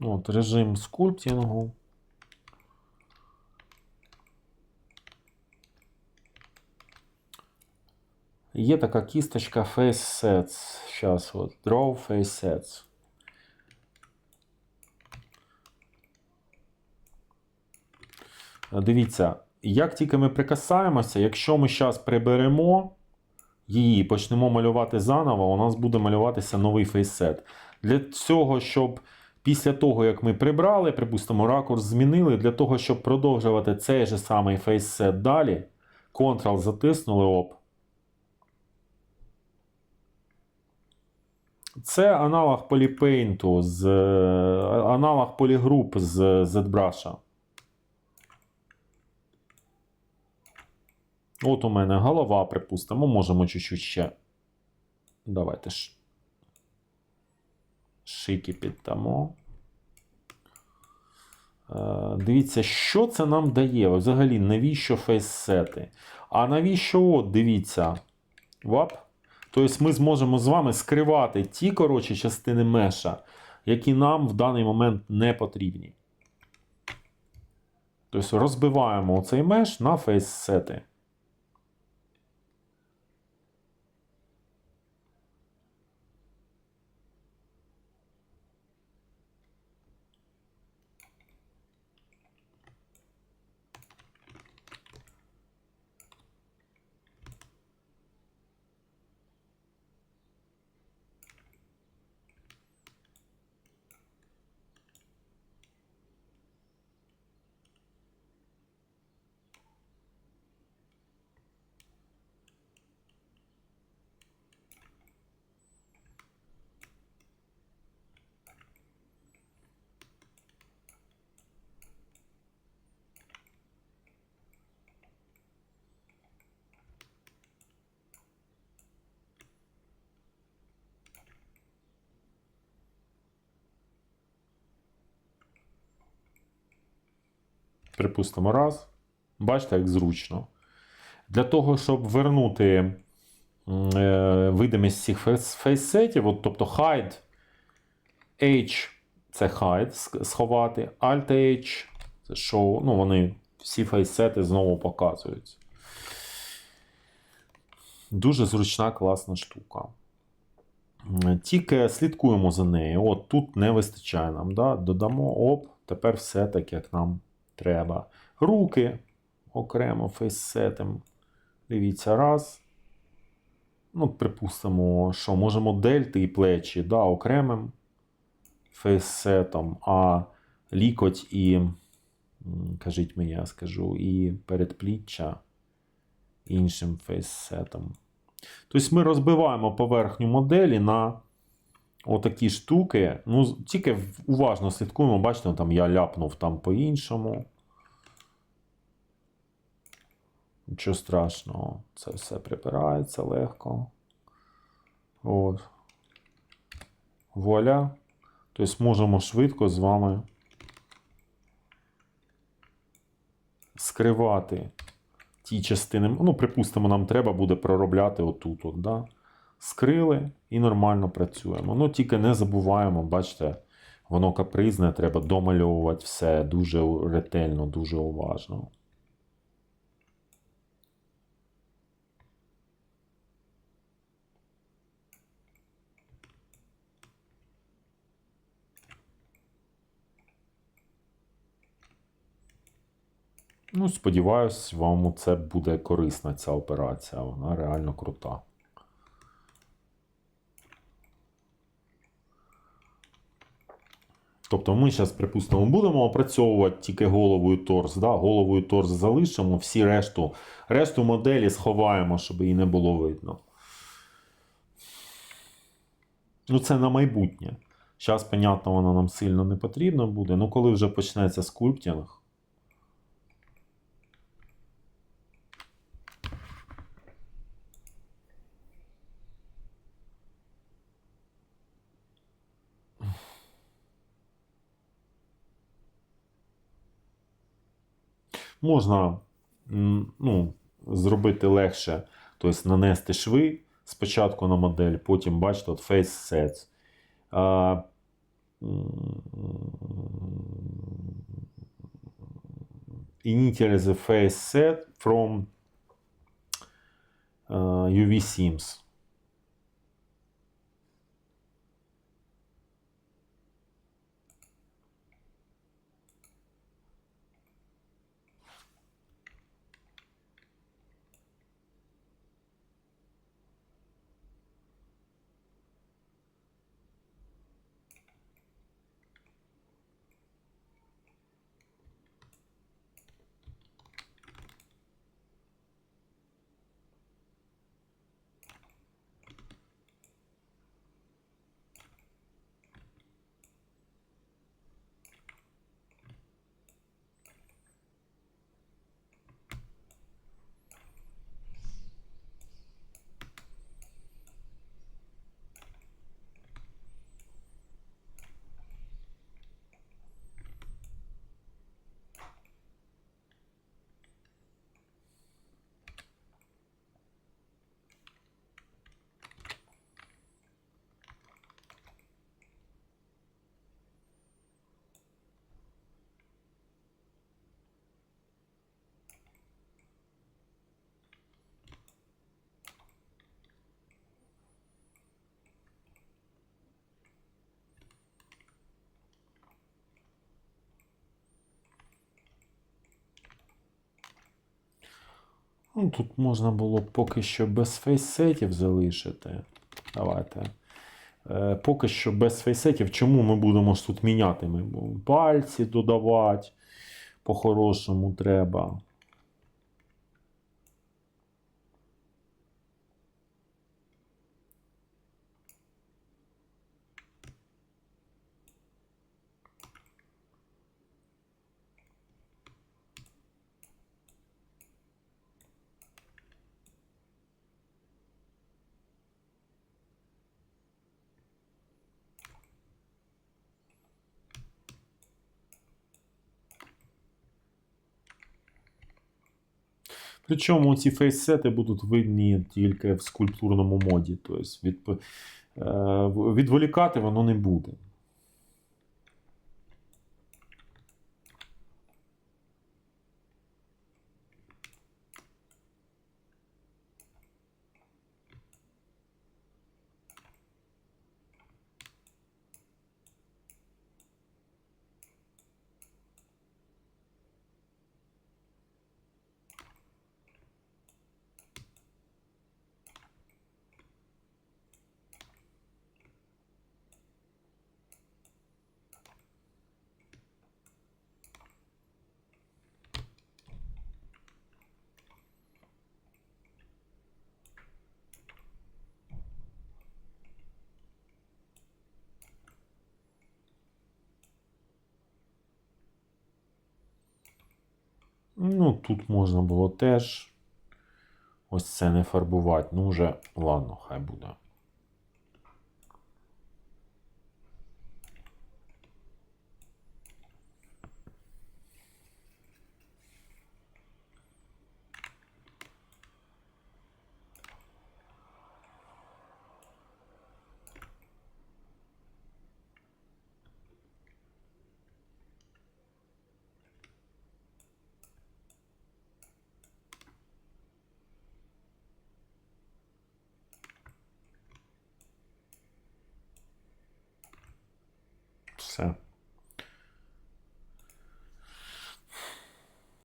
От, режим скульптингу. Є така кісточка Face Sets. Зараз от. Draw Face Sets. Дивіться, як тільки ми прикасаємося, якщо ми зараз приберемо її, почнемо малювати заново, у нас буде малюватися новий фейсет. Для цього, щоб після того, як ми прибрали, припустимо, ракурс змінили, для того, щоб продовжувати цей же самий фейсет далі, Ctrl затиснули оп. Це аналог поліпейнту з е, аналог полігруп з ZBrush. От у мене голова, припустимо, можемо чуть-чуть ще. Давайте ж. Шики піддамо. Е, Дивіться, що це нам дає? Взагалі, навіщо фейссети? А навіщо, от, дивіться. Вап. Тобто ми зможемо з вами скривати ті коротші частини меша, які нам в даний момент не потрібні. Тобто розбиваємо цей меш на фейссети. Припустимо, раз. Бачите, як зручно. Для того, щоб вернути е, видимість цих фейс- фейссетів, от, тобто hide, H це hide, сховати, Alt H це show, ну вони всі фейссети знову показуються. Дуже зручна, класна штука. Тільки слідкуємо за нею. От тут не вистачає нам. Да? Додамо оп, тепер все так, як нам треба. Руки окремо фейссетом. Дивіться, раз. Ну, припустимо, що можемо дельти і плечі да, окремим фейссетом, а лікоть і, кажіть мені, я скажу, і передпліччя іншим фейссетом. Тобто ми розбиваємо поверхню моделі на отакі штуки. Ну, тільки уважно слідкуємо, бачите, там я ляпнув там по-іншому. Нічого страшного, це все прибирається легко. От. Вуаля. Тобто можемо швидко з вами скривати ті частини. Ну, припустимо, нам треба буде проробляти отут. От, да? Скрили і нормально працюємо. Ну, тільки не забуваємо, бачите, воно капризне, треба домальовувати все дуже ретельно, дуже уважно. Ну, сподіваюсь, вам це буде корисна ця операція. Вона реально крута. Тобто ми зараз, припустимо, будемо опрацьовувати тільки голову і торс. Да? Голову і торс залишимо, всі решту, решту моделі сховаємо, щоб її не було видно. Ну, це на майбутнє. Зараз, понятно, воно нам сильно не потрібно буде. Ну, коли вже почнеться скульптинг. Можна ну, зробити легше, тобто нанести шви спочатку на модель, потім бачите, от face sets. А, Initial face set from е, UV Sims. Ну, тут можна було поки що без фейсетів залишити. Давайте. Е, поки що без фейсетів. Чому ми будемо ж тут міняти? Ми пальці додавати. По-хорошому треба. Причому ці фейсети будуть видні тільки в скульптурному моді. Тобто е, відволікати воно не буде. Ну, тут можна було теж ось це не фарбувати. Ну, вже, ладно, хай буде. Все.